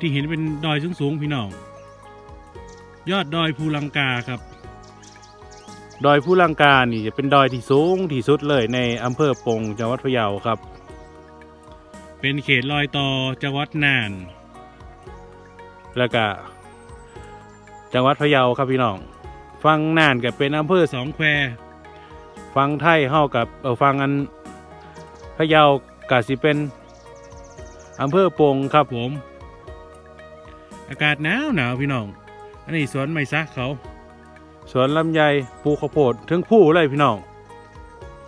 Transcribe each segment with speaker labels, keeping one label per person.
Speaker 1: ที่เห็นเป็นดอยสูงๆพี่น้อง ยอดดอยภูลังกาครับ ดอยภูลังกานี่จะเป็นดอยที่สูงที่สุดเลยในอำเภอปงจังหวัดพะเยาครับ เป็นเขตรอยต่อจังหวัดน่าน แล้วก็จังหวัดพะเยาครับพี่น้อง ฟังน่านก็เป็นอำเภอสองแควฟังไทยเฮากับเออฟังอันพะเยากาสิเป็น อำเภอปงครับผม อากาศหนาวหนาวพี่น้อง อันนี้สวนไม้ซักเขา สวนลำไยปลูกข้าวโพดถึงผู้เลยพี่น้อง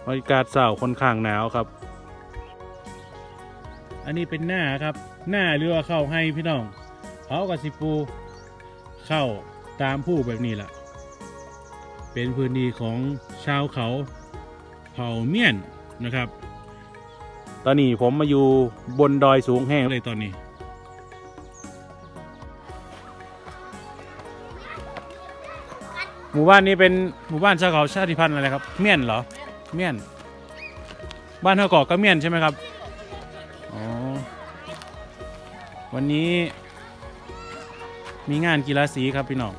Speaker 1: บรรยากาศเศร้าค่อนข้างหนาวครับ อันนี้เป็นหน้าครับ หน้าเรือเข้าให้พี่น้องเขากับสิปลูกเข้าตามผู้แบบนี้แหละเป็นพื้นที่ของชาวเขาเผ่าเมียนนะครับ ตอนนี้ผมมาอยู่บนดอยสูงแห้งเลยตอนนี้หมู่บ้านนี้เป็นหมู่บ้านชาวเขาชาติพันธุ์อะไรครับ เมียนเหรอ เมียน บ้านเฮากอกก็เมียนใช่ไหมครับ อ๋อ วันนี้ มีงานกีฬาสีครับพี่น้อง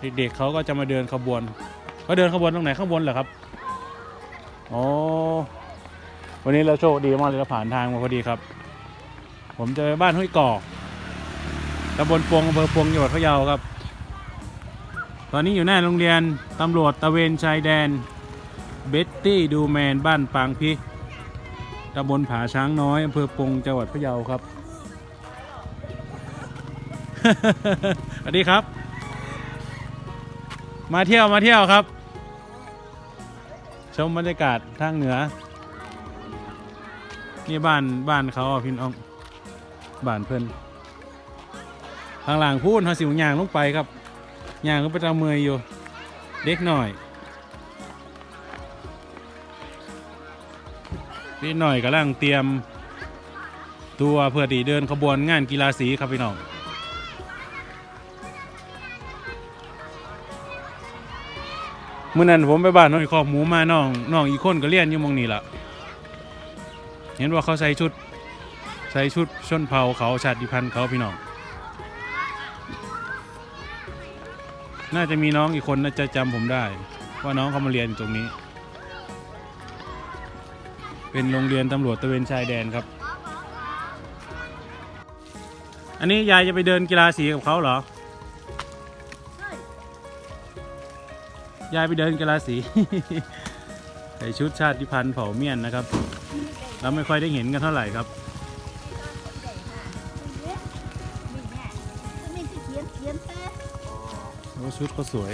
Speaker 1: เด็กๆเขาก็จะมาเดินขบวนเขาเดินขบวนตรงไหนข้างบนเหรอครับ อ๋อ วันนี้เราโชคดีมากเลยเราผ่านทางมาพอดีครับ ผมเจอบ้านห้วยกอกตำบลปวงอำเภอปวงจังหวัดพะเยาครับ ตอนนี้อยู่หน้าโรงเรียนตำรวจตะเวนชายแดนเบตตี้ดูแมนบ้านปางพิตำบลผาช้างน้อยอำเภอปงจังหวัดพะเยาครับ สวัสดีครับ มาเที่ยวมาเที่ยวครับ ชมบรรยากาศทางเหนือ นี่บ้านบ้านเขาอะพี่น้องบ้านเพื่อนทางหลังพูดเขาสิวยางลงไปครับยางก็ไปตามเมยอยู่ เด็กหน่อยเด็กหน่อยกำลังเตรียม ตัวเพื่อที่เดินขบวนงานกีฬาสีครับพี่น้องเมื่อนั้นผมไปบ้านน้องอีกคอกหมูมาน้องน้องอีกคนก็เลี้ยนอยู่มองนี้ล่ะ เห็นว่าเขาใส่ชุด ใส่ชุดชนเผ่าเขาชาติพันธุ์เขาพี่น้อง น่าจะมีน้องอีกคนน่าจะจำผมได้ ว่าน้องเขามาเรียนตรงนี้ เป็นโรงเรียนตำรวจตะเวนชายแดนครับ อันนี้ยายจะไปเดินกีฬาสีกับเขาเหรอยายไปเดินกีฬาสี ใส่ชุดชาติพันธุ์เผ่าเมียนนะครับ เราไม่ค่อยได้เห็นกันเท่าไหร่ครับ โอ้ชุดก็สวย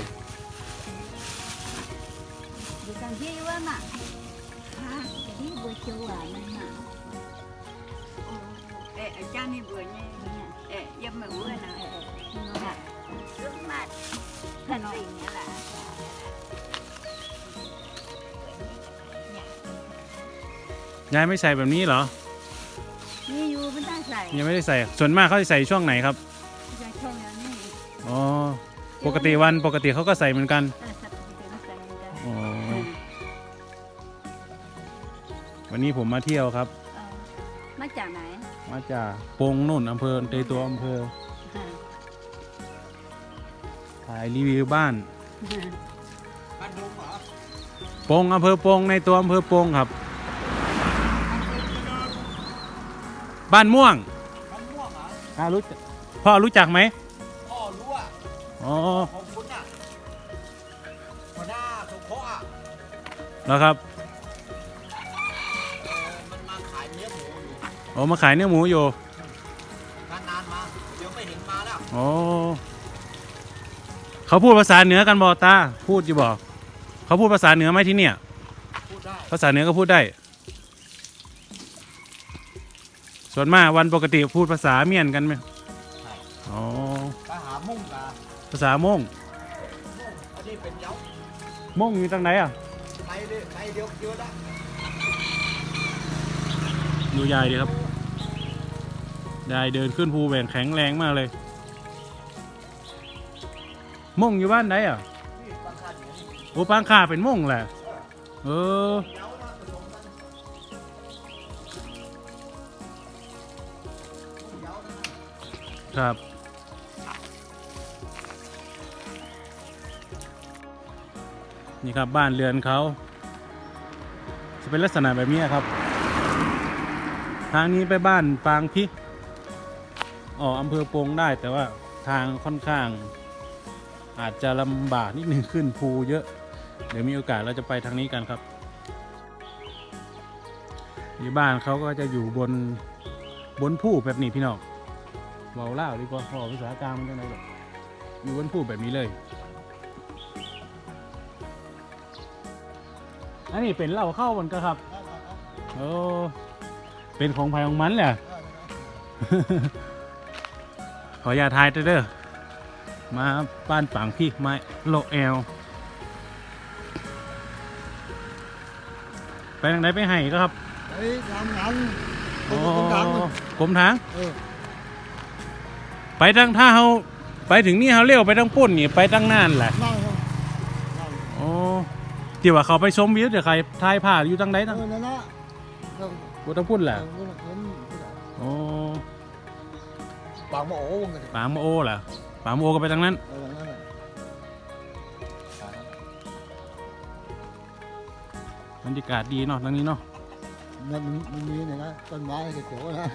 Speaker 2: Ê, ở cha đi vừa nha. Ê, dâm mà vừa nè. Trước mặt. Thần tình nghĩa là
Speaker 1: ยายไม่ใส่แบบนี้เหรอ
Speaker 2: นี่อยู่มันได้ใส่
Speaker 1: ยังไม่ได้ใส่ ส่วนมากเขาจะใส่ช่วงไหนครับ
Speaker 2: จะชมอย่างนี้
Speaker 1: อ๋อ ปกติวันปกติเขาก็ใส่เหมือนกัน
Speaker 2: เออสัตว์เป็นใส่เหมือนกัน
Speaker 1: อ๋อ
Speaker 2: เออ
Speaker 1: วันนี้ผมมาเที่ยวครับ
Speaker 2: เออมาจากไหน
Speaker 1: มาจากปงนุ่นอำเภอในตัวอำเภอ
Speaker 2: ฮะ
Speaker 1: ถ่ายรีวิวบ้าน
Speaker 2: ฮะ
Speaker 1: ปงอำเภอปงในตัวอำเภอปงครับ บ้านม่วง
Speaker 3: มันม่วงเหรอ
Speaker 1: อ่ารู้จักพ่อรู้จักไหม
Speaker 3: พ่อรู้อะ
Speaker 1: อ๋อ
Speaker 3: ของคุณอะหัวหน้าสุโขอะ
Speaker 1: แล้วครับ
Speaker 3: เออมันมาขายเนื้อหมูอยู่
Speaker 1: โอ้มาขายเนื้อหมูอยู่
Speaker 3: นานๆมาเดี๋ยวไม่เห็นมาแล้ว
Speaker 1: โอ้เขาพูดภาษาเหนือกันบอตาพูดอยู่บอกเขาพูดภาษาเหนือไหมที่เนี่ย
Speaker 3: พูดได้
Speaker 1: ภาษาเหนือก็พูดได้ ส่วนมากวันปกติพูดภาษาเมียนกันไหมอ๋อ
Speaker 3: ไปหามุ่งกา
Speaker 1: ภาษาม่ง
Speaker 3: มุ่งอันนี้เป็นเย้า
Speaker 1: ม่งอยู่ตรงไหนอะ
Speaker 3: ไปเลยไปเดียวเดียวละ
Speaker 1: ดูยายดีครับยายเดินขึ้นภูแหว่งแข็งแรงมากเลย ม่งอยู่บ้านไหนอะ
Speaker 3: นี่บางคันอยู่นี่
Speaker 1: โอ้ปางข่าเป็นม่งแหละ เออ
Speaker 3: เย้า
Speaker 1: ครับ นี่ครับบ้านเรือนเขาจะเป็นลักษณะแบบนี้ครับ ทางนี้ไปบ้านปางพิออกอำเภอโปงได้แต่ว่าทางค่อนข้าง อาจจะลำบากนิดนึงขึ้นภูเยอะ เดี๋ยวมีโอกาสเราจะไปทางนี้กันครับนี่บ้านเขาก็จะอยู่บนบนภูแบบนี้พี่น้อง เบาเล่าวดีกว่าเบาภาษากลางมันจะไหนหรอกอยู่บนภูแบบนี้เลย อันนี้เป็นเหล้าเข้ามันก็ครับ โอ้เป็นของภายของมันแหละ ขออย่าทายเด้อเด้อมาบ้านปังพี่มาโลแอล ไปทางไหนไปให้ก็ครับ
Speaker 3: เฮ้ยทำงาน
Speaker 1: โอ้
Speaker 3: คนดัง
Speaker 1: กรมทาง
Speaker 3: เออ
Speaker 1: ไปทางถ้าเขาไปถึงนี่เขาเลี้ยวไปทางปุ่นนี่ไปทางน่านแหละ
Speaker 3: นั่งนั่งนั่ง
Speaker 1: โอ้ที่ว่าเขาไปชมวิวเดี๋ยวใครทายผ่าอยู่ทางไหน
Speaker 3: เอ
Speaker 1: ทาง
Speaker 3: อนั่นนะเออ
Speaker 1: กูทางปุ่นแหละ
Speaker 3: เออเออ
Speaker 1: โอ้
Speaker 3: ปากมาโอ้วงกัน
Speaker 1: ปางมะโอแหละปางมะโอก็ไปทางนั้น
Speaker 3: เออนั่นแหละ
Speaker 1: บรรยากาศดีเนาะทางนี้เนาะ
Speaker 3: มันมันมีเนี่ยนะต้นไม้เขียวๆนะ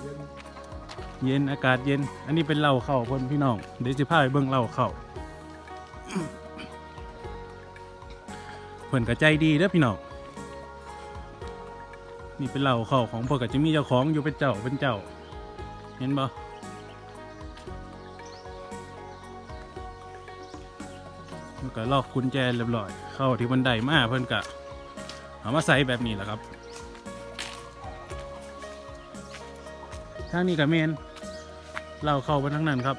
Speaker 3: เย็น
Speaker 1: เย็นอากาศเย็น อันนี้เป็นเหล้าเข้าพ่นพี่น้อง เดี๋ยวจะพาไปเบิ่งเหล้าเข้าเพิ่อนก็ใจดีเด้อพี่น้อง นี่เป็นเหล้าเข้าของพิ่นก็จะมีเจ้าของอยู่เป็นเจ้าเป็นเจ้า เห็นบ่มันก็ลอกกุญแจเรียบร้อย เข้าที่บันไดมาเพิ่อนก็เอามาใส่แบบนี้แหละครับทางนี้กับเมน เราเข้าไปทั้งนั้นครับ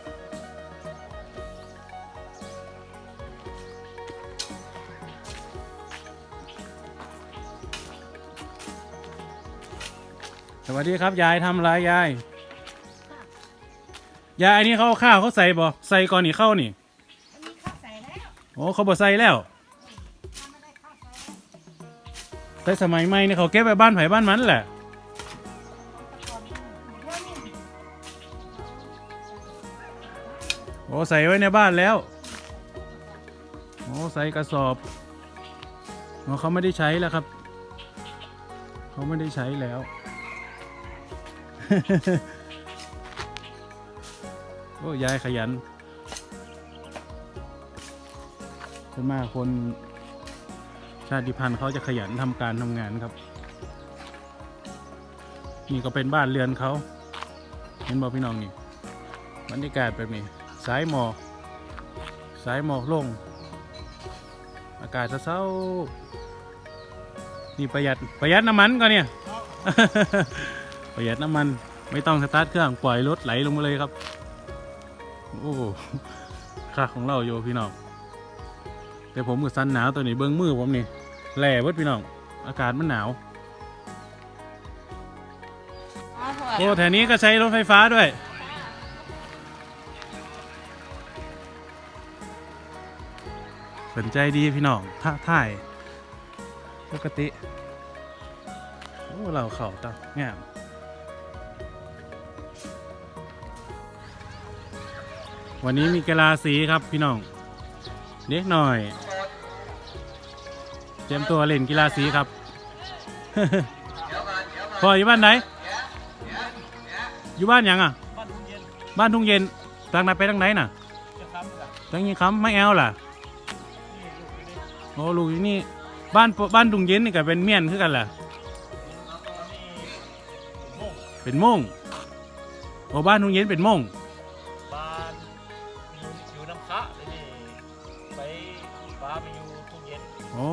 Speaker 1: สวัสดีครับยายทำอะไรยาย ยายอันนี้เขาเอาข้าวเขาใส่บ่ใส่ก่อนนี่เข้านี่
Speaker 2: อันนี้เข้าใส่แล้ว
Speaker 1: โอ้เขาบ่ใส่แล้ว
Speaker 2: ทำอะไรเข้าใส่
Speaker 1: แต่สมัยใหม่นี่เขาเก็บไปบ้านไผ่บ้านมันแหละ อ้ใส่ไว้ในบ้านแล้วโอ้ใส่กระสอบโอ้เขาไม่ได้ใช้แล้วครับ เขาไม่ได้ใช้แล้ว โอ้ยายขยันส่วนมากคนชาติพันธุ์เขาจะขยันทำการทำงานครับ นี่ก็เป็นบ้านเรือนเขาเห็นบอกพี่น้องนี่บรรยากาศแบบนี้ สายหมอกสายหมอกลง อากาศเศร้าๆนี่ประหยัดประหยัดน้ำมันก่อนเนี่ย ประหยัดน้ำมันไม่ต้องสตาร์ทเครื่องปล่อยรถไหลลงมาเลยครับ โอ้ค่าของเราโยพี่น้องแต่ผมกับสันหนาวตัวนี้เบิ้งมือผมนี่แหล่เบิดพี่น้องอากาศมันหนาวโอ้แถวนี้ก็ใช้รถไฟฟ้าด้วย สนใจดีพี่น้องท่าท่ายปกติโอ้เราเข่าตางามวันนี้มีกีฬาสีครับพี่น้องเด็กหน่อย เตรียมตัวเล่นกีฬาสีครับพ่ออยู่บ้านไหน อยู่บ้านหยังอะบ้านทุ่งเย็นทางไหนไปทางไหนน่ะทางนี้คำไม่แอลล่ะโอ้ลูกอยู่นี่บ้านปบ้านดุงเย็นนี่ก็เป็นเมียนคือกันแหละเป็นม่งโอ้บ้านดุงเย็นเป็นม่ง
Speaker 4: บ้านอยู่อยู่น้ำคะเลยนี่ไปฟ้าไปอยู่ทุ่งเย็น
Speaker 1: โอ้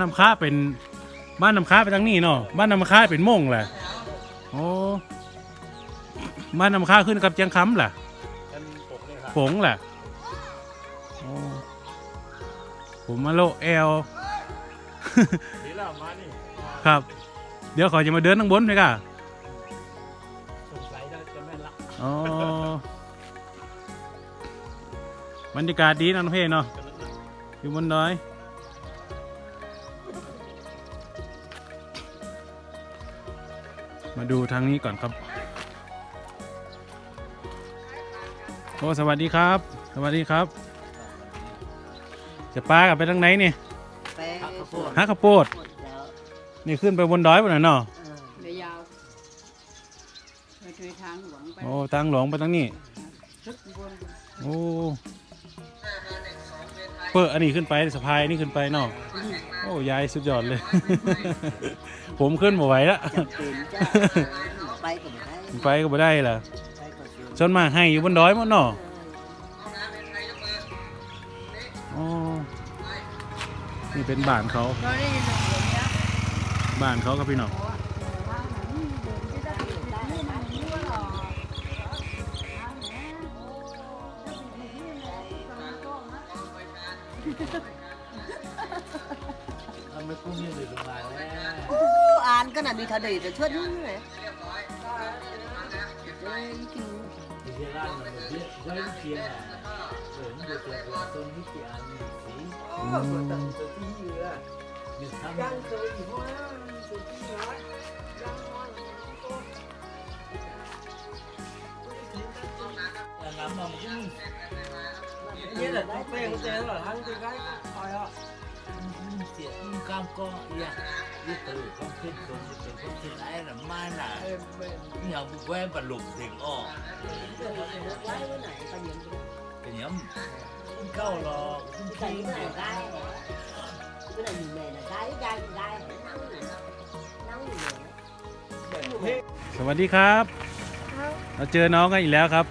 Speaker 1: น้ำค้าเป็นบ้านน้ำค้าไปทางนี้เนาะบ้านน้ำค้าเป็นม่งแหละโอ้บ้านน้ำค้าขึ้นกับเจียงคำแหละ
Speaker 4: กันปกเนี่ยค่ะ
Speaker 1: ผงแหละ ผมมาโลแอล
Speaker 4: นี่แล้วมานี่
Speaker 1: ครับ เดี๋ยวขอจะมาเดินข้างบนเลยค่ะ
Speaker 4: สงสัยจะจะแม่นละ
Speaker 1: อ๋อบรรยากาศดีนะน้องเพ่เนาะอยู่บนดอยมาดูทางนี้ก่อนครับอ้สวัสดีครับ สวัสดีครับ จะปลากลับไปทางไหนนี่
Speaker 2: ไป
Speaker 1: ฮักข้าวโพด
Speaker 2: หมดแล้ว
Speaker 1: นี่ขึ้นไปบนดอยบนนั้นเนาะ
Speaker 2: เออเดี๋ยวยาวไปช่วยทางหลวงไป
Speaker 1: โอ้ทางหลวงไปทางนี้
Speaker 2: ทึกบน
Speaker 1: โอ้เปิดอันนี้ขึ้นไปสะพายอันนี่ขึ้นไปเนาะโอ้ยายสุดยอดเลย ผมขึ้นบ่ไหวละ
Speaker 2: จะเป็นจ้าไปก็ไม่ได้
Speaker 1: ไปก็บ่ได้ล่ะ
Speaker 2: ไปก็เสีย
Speaker 1: ชนมากให้อยู่บนดอยหมั้งเนาะ นี่เป็นบ้านเขา บ้านเขาครับพี่น้อง
Speaker 4: มันไม่คุ้มยืนอยู่ลงมา
Speaker 2: นก็น่ะมีทะเลแต่ช่วยนี่เอ้ย กิน
Speaker 4: ที่เร้านมันเยอะเยอะเพียงอะเออมันจะเป็นต้นนิติอันนี้สี
Speaker 1: อืม
Speaker 4: อยู่ทั้งน้ำมันก็มี
Speaker 5: Như là nó quen cái tên là thắng cái gái coi á
Speaker 4: เสียงกามก็เอียยี่ตื่นความคิดตรงนี้เป็นความคิดไอ้น่ะมาน่ะ
Speaker 5: em em
Speaker 4: อย่าบุกแว่บรรลุถึงอ้อ
Speaker 2: lấy cái này ta nhìn
Speaker 4: เป็นยังเข้าหรอกคุณ
Speaker 2: cái
Speaker 4: พี่
Speaker 2: này cái này cái này nhìn mày là cái gai gai nắng nắng gì
Speaker 1: สวัสดีครับ เราเจอน้องกันอีกแล้วครับ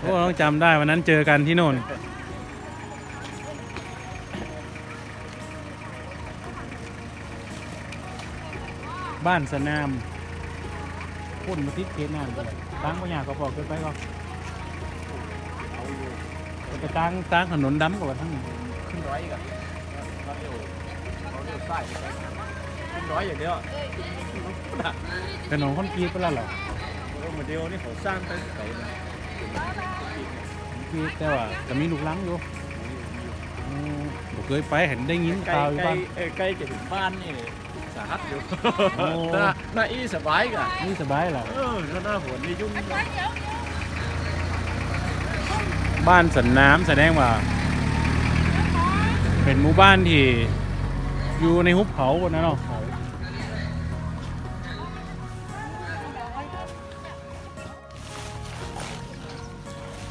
Speaker 1: โอ้น้องจำได้วันนั้นเจอกันที่โน่น บ้านสนามพ่นมาทิศเทนานเลยตั้งปัญญากก็บอกเกินไปก็ไปตั้งตั้งถนนดำกว่าทั้งนี้
Speaker 5: ขึ้นร้อยอีกอะเราเร็วเราเร็วใต้ขึ้นร้อยอย่างเดียว
Speaker 1: ถนนคอนกรีตไปแล้วเหรอ
Speaker 5: โอ้มาเดียวนี่เขาสร้างไปไหนนะ
Speaker 1: คือแต่ว่าจะมีลูกหลังอยู่อืมบ่เคยไปเห็นได้ยิน
Speaker 5: ใกล้
Speaker 1: ข่าวอยู่
Speaker 5: ใกล้
Speaker 1: บ้าง
Speaker 5: เอ้ยใกล้จะถึงบ้านนี่ สาหัสอยู่
Speaker 1: โอ้
Speaker 5: หน้าหน้าอีสบายกะ
Speaker 1: นี่สบายเหรอ
Speaker 5: เออแล้วหน้าฝนนี่ยุ่ง
Speaker 1: บ้านสันน้ำแสดงว่า เป็นหมู่บ้านที่ อยู่ในหุบเขาคนนั้นเนาะ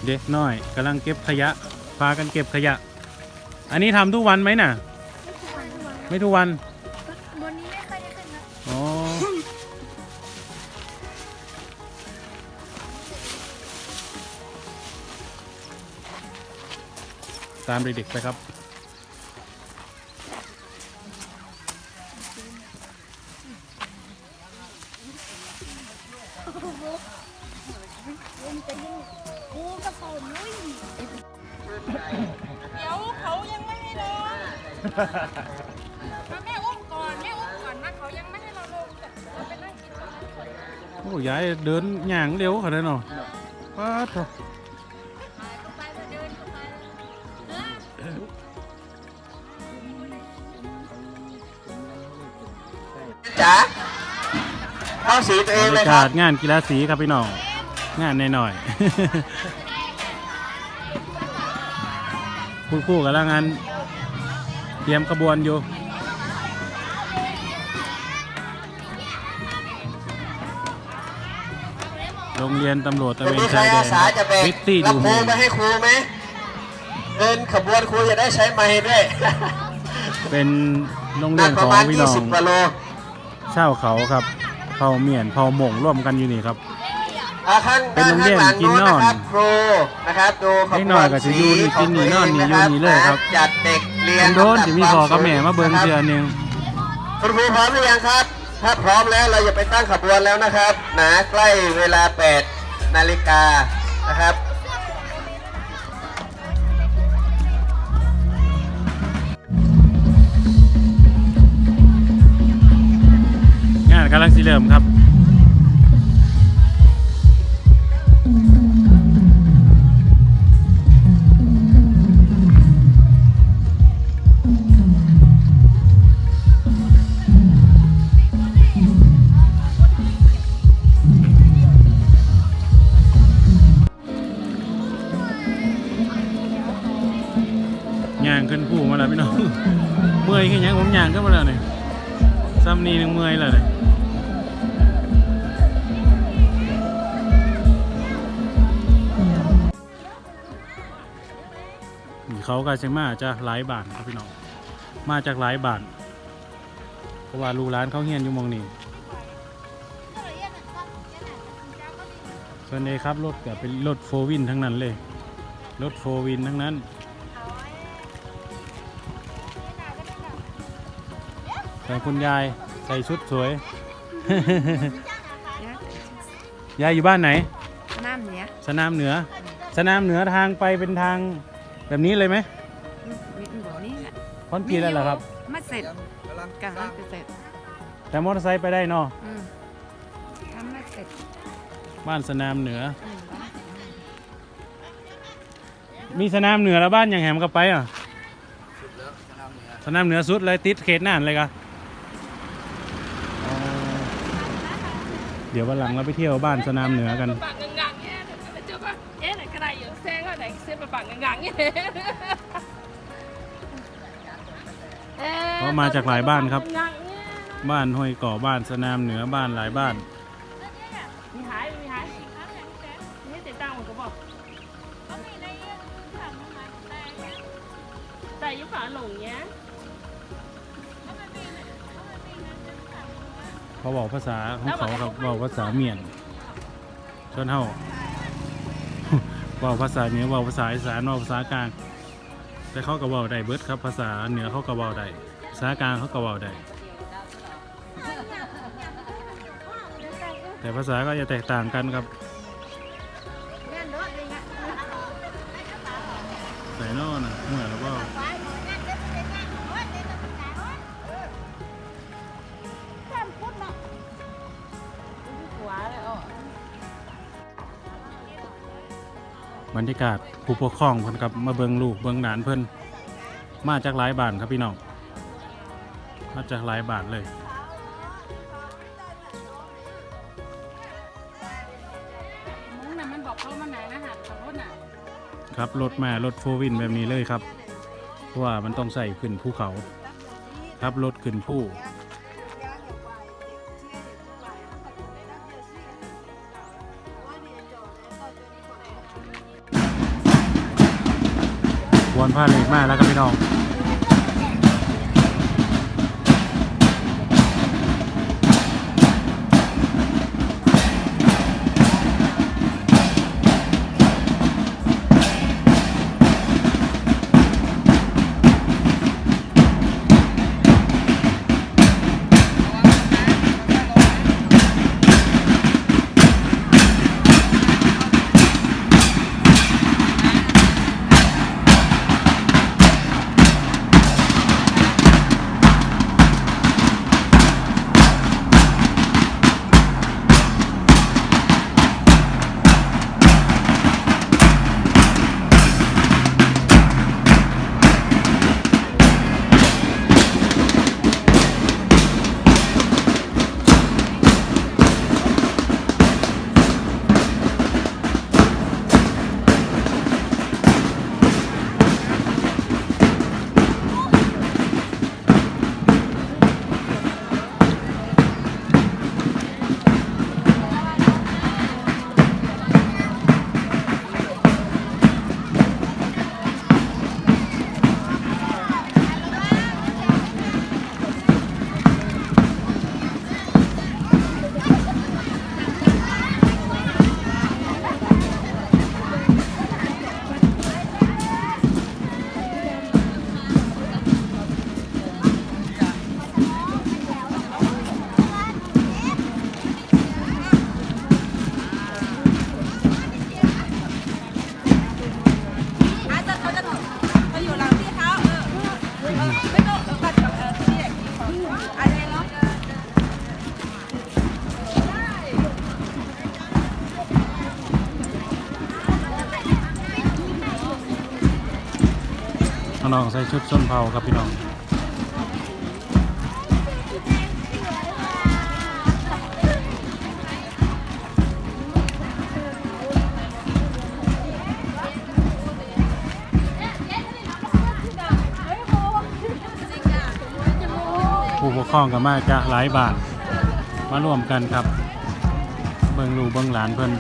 Speaker 1: เด็กน้อยกำลังเก็บขยะ พากันเก็บขยะ อันนี้ทำทุกวันไหมน่ะ ไม่ทุกวัน
Speaker 6: วัน
Speaker 1: ตามเด็กๆไปครับ
Speaker 6: มันจะยิ่งกูกระโปรงลุยเดี๋ยวเขายังไม่ให้ลงมาแม่อุ้มก่อนแม่อุ้มก่อนนะเขายังไม่ให้เราลงแต่เราไปนั่งกินตรงนั้นก่อน
Speaker 1: โอ้ยายเดินหย่างเร็วขนาดนั้นเนาะป้าดโถ
Speaker 6: ไป เข้า
Speaker 5: สีตัวเอบ
Speaker 1: รงร
Speaker 5: เลย
Speaker 1: ยา
Speaker 5: ครั
Speaker 1: กา
Speaker 5: บ
Speaker 1: ศงานกีฬาสีครับพี่น้องงานหน่อยๆ คุณครู่กำลังงานเตรียมขบวนอยู่ โรงเรียนตำรวจตระ
Speaker 5: จะ
Speaker 1: เว
Speaker 5: มี
Speaker 1: น
Speaker 5: ใคร
Speaker 1: ชายแด
Speaker 5: อานสาจะแบก
Speaker 1: ฟิตตี้
Speaker 5: ลำ
Speaker 1: ดู
Speaker 5: โพ
Speaker 1: เม
Speaker 5: ง
Speaker 1: น
Speaker 5: ไปให้ครูไหมเดินขบวนครูจะได้ใช้ไม้ด้วย
Speaker 1: เป็นโรง
Speaker 5: ห
Speaker 1: เรี
Speaker 5: นั
Speaker 1: ย
Speaker 5: ก
Speaker 1: น
Speaker 5: ป
Speaker 1: ข
Speaker 5: ระ
Speaker 1: อง
Speaker 5: มาณ
Speaker 1: พี่น้อง
Speaker 5: 20กว่าโล
Speaker 1: เช่าเขาครับเผาเมียนเผาหม่งร่วมกันอยู่นี่ครับ
Speaker 5: อ่าข้าง
Speaker 1: เป็น
Speaker 5: ด้าน
Speaker 1: โรงเรี
Speaker 5: ข้าย
Speaker 1: น
Speaker 5: งหลังโน้นนะครับ
Speaker 1: กินนอน
Speaker 5: ครูนะครับดูขบ
Speaker 1: ให้
Speaker 5: ว
Speaker 1: หน่อย
Speaker 5: น
Speaker 1: ก็จะ
Speaker 5: สี
Speaker 1: อยู่นี่
Speaker 5: ของตัว
Speaker 1: กินนี่
Speaker 5: เอง
Speaker 1: นอน
Speaker 5: นะครับ
Speaker 1: นี่อยู่นี่เลยครับ
Speaker 5: จัดเด็กเรียน
Speaker 1: โดนจะมีพอกับแม่มาเบิ่งเทือหนึง
Speaker 5: คุณครูพร้อมหรือยังครับ ถ้าพร้อมแล้วเราจะไปตั้งขบวนแล้วนะครับนะใกล้เวลา8นาฬิกานะครับ
Speaker 1: กำลังสิเริ่มครับ ย่างขึ้นผู้มาแล้วพี่น้อง เมื่อยขึ้นยังผมย่างขึ้นมาแล้วเนี่ยซ้ำนี่นึ่งเมื่อยแล้วเนี่ย เขากาเซมาจะหลายบาทครับพี่น้องมาจากหลายบาทเพราะว่าลูกร้านเขาเฮียนอยู่หมองนี้ส่วนนี้ครับรถก็เป็นรถโฟวินทั้งนั้นเลยรถโฟวินทั้งนั้นแต่คุณยายใส่ชุดสวย ยายอยู่บ้านไหน
Speaker 6: น้ำเนี้ย
Speaker 1: สนามเหนือ สนามเหนือทางไปเป็นทาง แบบนี้เลยไหม
Speaker 6: มีบ่อนี่แหละ
Speaker 1: คอนกรีตแล้วเหรอครับ
Speaker 6: มาเสร็จกำลังจะเสร็จ
Speaker 1: แต่มอเตอร์ไซค์ไปได้เนาะ
Speaker 6: อืมทำมาเสร็จ
Speaker 1: บ้านสนามเหนือ
Speaker 6: อืม
Speaker 1: มีสนามเหนือแล้วบ้านอย่างแหมก็ไปอะสนามเหนือสุดเลยติดเขตน่านเลยกะอ๋อเดี๋ยววันหลังเราไปเที่ยวบ้านสนามเหนือกัน
Speaker 6: ปาก แซงก็ไหนเส้นปากงังๆเนี่ย
Speaker 1: เพราะมาจากหลายบ้านครับบ้านห้วยก่อบ้านสนามเหนือบ้านหลายบ้าน
Speaker 6: มีหายมีหายนี่ติดตั้งมันก็บอกแต่ยุคขาหลงเนี้ย
Speaker 1: เขาบอกภาษาของเขาครับบอกภาษาเมียนชนเฮา ว่าภาษาเหนือว่าภาษาอีสานว่าภาษากลาง แต่เขาก็บ่าวได้เบิดครับ ภาษาเหนือเขาก็บ่าวได้ภาษากลางเขาก็บ่าวได้แต่ภาษาก็จะแตกต่างกันครับ รรยากาศผู้ปกครองเพิ่นครับมาเบิงลูกเบิงหลานเพิ่นมาจากหลายบ้านครับพี่น้องมาจากหลายบ้านเลย
Speaker 6: มุ้งน่ะมันบอกเขามันไหนนะหาขับรถน่ะ
Speaker 1: ครับรถมารถโฟวินแบบนี้เลยครับ เพราะว่ามันต้องใส่ขึ้นภูเขา ครับรถขึ้น คนผ้าเหล็กมากแล้วครับพี่น้อง น้องใส่ชุดส้นเผาครับพี่น้องผู้ปกครองกับมาจะหลายบาทมาร่วมกันครับ เบิงลูเบิงหลานเพิ่น